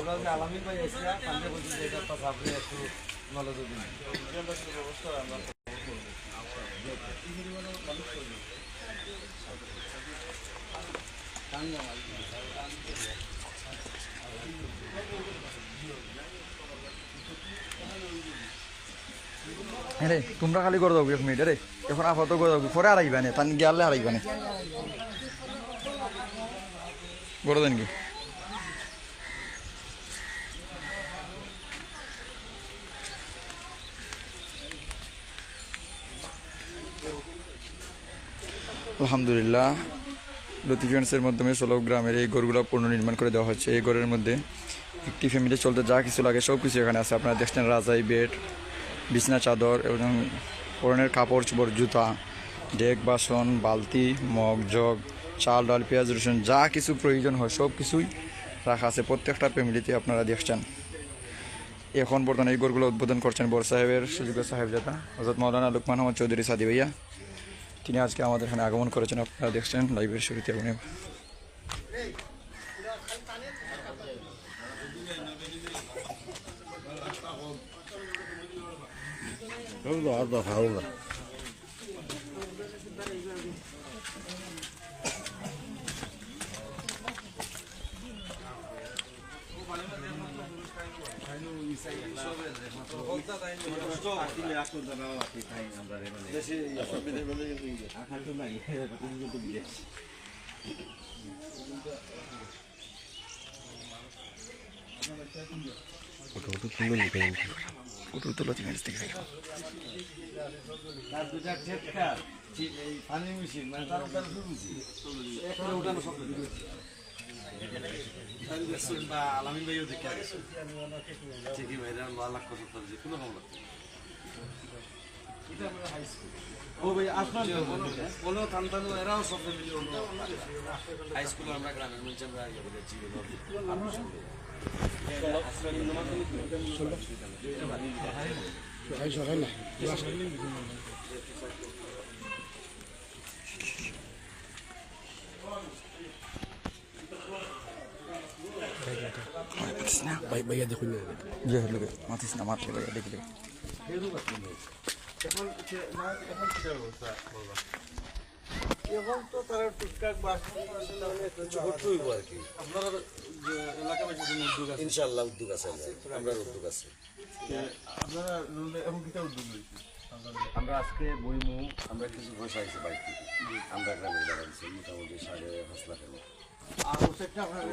ওরা যে আলামিন ভাই এসে পাঞ্জাব বলছি যে এটা পাশে আপনি একটু নলেজ দিন হ্যাঁ রে তোমরা খালি করে দাও, এক মিনিট রে এখন আপাতত করে দাও, পরে আর আইবা নে, তান গেলে আর আইবা নে। করে দেন কি? আলহামদুলিল্লাহ। লতিফিয়ান্সের মাধ্যমে ষোলো গ্রামের এই ঘরগুলো পুনর্নির্মাণ করে দেওয়া হচ্ছে। এই ঘরের মধ্যে একটি ফ্যামিলি চলতে যা কিছু লাগে সব কিছু এখানে আছে। আপনারা দেখছেন রাজাই বেড, বিছনা চাদর এবং পরনের কাপড়, চোপড়, জুতা, ডেক, বাসন, বালতি, মগ, জগ, চাল, ডাল, পেঁয়াজ, রসুন, যা কিছু প্রয়োজন হয় সব কিছুই রাখা আছে। প্রত্যেকটা ফ্যামিলিতে আপনারা দেখছেন। এখন বর্তমানে এই গরগুলো উদ্বোধন করছেন বর সাহেবের সুযোগ্য সাহেবজাদা হজরত মৌলানা লুকমান আহমদ চৌধুরী সাদি ভাইয়া তিনি আজকে আমাদের এখানে আগমন করেছেন। আপনারা দেখছেন লাইভের শুরুতে উনি। আর হলো কুটুর তো লতিফিয়ান্স থেকে তার দুটা ঠেটকা পানি মেশিন মানে তার তার শুরুছি এখন উঠানো সব বা আলামিন ভাইও দেখে গেছে ঠিকই ভাই আল্লাহ লাখ কত যে কোনো খবর ও ভাই আপনার বলো থান এরাও সব ফ্যামিলি হাই স্কুল আমরা গ্রামের মধ্যে আমরা ইয়ে করেছি ভাইয়া দেখুন যে হলো মাতিস না মাত্র ভাইয়া দেখলে এখন তো তারা টুকটাক বাস আর কি আপনারা যে এলাকাবাসীর উদ্যোগ আছে ইনশাল্লাহ উদ্যোগ আছে আমরা উদ্যোগ আছে। আপনারা এখন কিটা উদ্যোগ লইছি আমরা আজকে বইমু আমরা কিছু পয়সা আছে বাইক থেকে আমরা গ্রামের বাড়ি মোটামুটি সাড়ে পাঁচ লাখের মতো। আর ওটা আপনারা